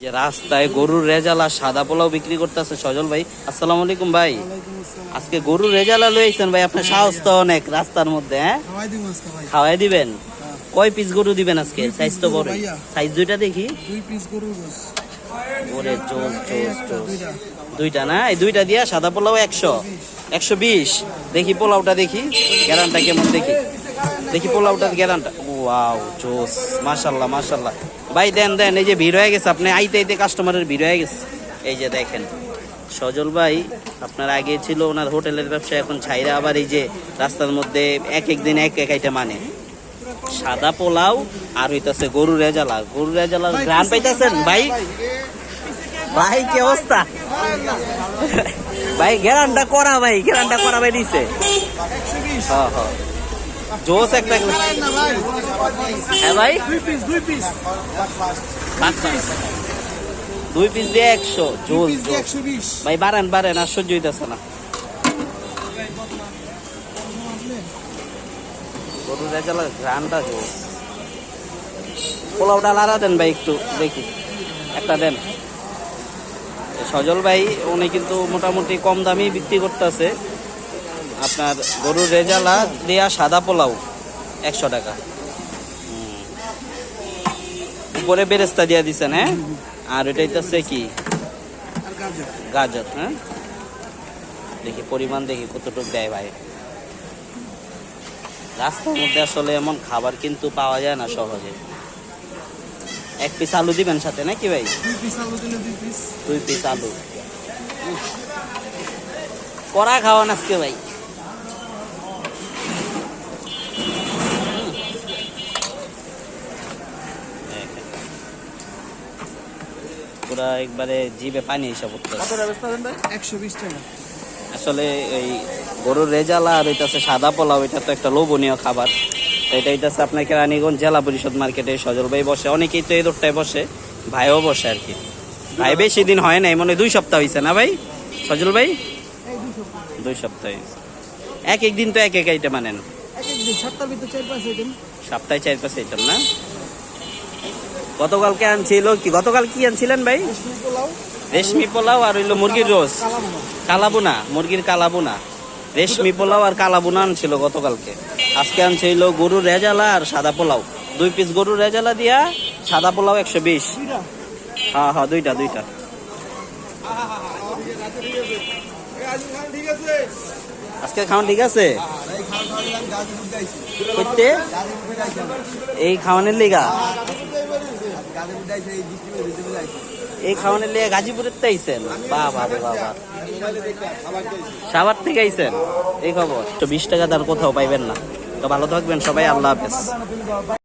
যে রাস্তায় গরুর রেজালা সাদা পোলাও বিক্রি করতেছে সজল ভাই। আসসালামু আলাইকুম ভাই। আজকে গরুর রেজালা লইছেন ভাই আপনার সাহস তো অনেক রাস্তার মধ্যে হ্যাঁ? খাওয়াই দিবেন? কয় পিস গরু দিবেন আজকে? সাইজ তো বড় সাইজ দুইটা দেখি। দুই পিস ওরে চোস এই চোস দুইটা। দুইটা না? এই দুইটা দিয়া সাদা পোলাও একশো। একশো বিশ। দেখি পোলাওটা দেখি। গ্যারানটা কেমন দেখি? দেখি পোলাওটার গ্যারানটা। ওয়াও জোস। মাশাল্লাহ মাশাল্লাহ। ভাই দেন দেন এই যে ভিড় হয়ে গেছে আপনি আইতে আইতে কাস্টমারের ভিড় হয়ে গেছে। এই যে দেখেন সজল ভাই আপনার আগে ছিল ওনার হোটেলের ব্যবসা এখন ছাইরা আবার এই যে রাস্তার মধ্যে এক এক দিন এক এক আইটা মানে সাদা পোলাও আর হইতাছে গরু রেজালা। গরু রেজালা গ্রাম পাইতেছেন? ভাই ভাই কি অবস্থা? ভাই গেরানটা করা ভাই গেরানটা করা ভাই দিছে। হ্যাঁ হ্যাঁ। জোস একটা হ্যাঁ ভাই? দুই পিস দুই পিস। দুই পিস দিয়ে একশো দুই জোস ভাই বাড়েন বাড়েন আর হইতেছে না। গরু রেজালা জোস। পোলাওটা লাড়া দেন ভাই একটু দেখি। একটা দেন। সজল ভাই উনি কিন্তু মোটামুটি কম দামি বিক্রি করতেছে। আপনার গরুর রেজালা দেয়া সাদা পোলাও একশো টাকা। হুম। উপরে বেরেস্তা দিয়া দিছেন হ্যাঁ? আর এটা হইতেছে কি? গাজর হ্যাঁ? দেখি পরিমাণ দেখি কতটুকু দেয় ভাই। রাস্তার মধ্যে আসলে এমন খাবার কিন্তু পাওয়া যায় না সহজে। এক পিস আলু দিবেন সাথে নাকি ভাই? দুই পিস আলু দুই পিস। কড়া খাওয়ান আজকে ভাই। পুরা একবারে জিভে পানি হিসাব করতেছে ব্যবস্থা দেন ভাই? একশো বিশ টাকা। আসলে এই গরুর রেজালা আর ওইটাছে সাদা পোলাও এটা তো একটা লোভনীয় খাবার। তো এটা হইতাছে আপনার কেরানীগঞ্জ জেলা পরিষদ মার্কেটে সজল ভাই বসে। অনেকেই তো এই দোরটায় বসে ভাইও বসে আর কি। ভাই বেশি দিন হয় নাই মনে হয় দুই সপ্তাহ হয়েছে না ভাই? সজল ভাই? দুই সপ্তাহ। হয়েছে এক এক দিন তো এক এক আইটেম আনেন। এক এক দিন সাতটার ভিতরে চার পাঁচ আইটেম সপ্তাহে চার পাঁচ আইটেম না? গতকালকে আনছিল কি, গতকাল কি আনছিলেন ভাই? রেশমি পোলাও আর হইল মুরগির রোজ। কালাবুনা, মুরগির কালাবুনা। রেশমি পোলাও আর কালাবুনা আনছিল গতকালকে। আজকে আনছে হইল গরুর রেজালা আর সাদা পোলাও। দুই পিস গরুর রেজালা দিয়া সাদা পোলাও একশো বিশ। হ্যাঁ হ্যাঁ দুইটা দুইটা। আজকে খাওয়ান ঠিক আছে? এই খাওয়ানের লিগা? এই খাওয়ানের লিয়ে গাজীপুরের তো আইছেন? বাবা রে বাবা। সাবার থেকে আইছেন? এই খবর। তো বিশ টাকা তার কোথাও পাইবেন না। তো ভালো থাকবেন সবাই আল্লাহ হাফেজ।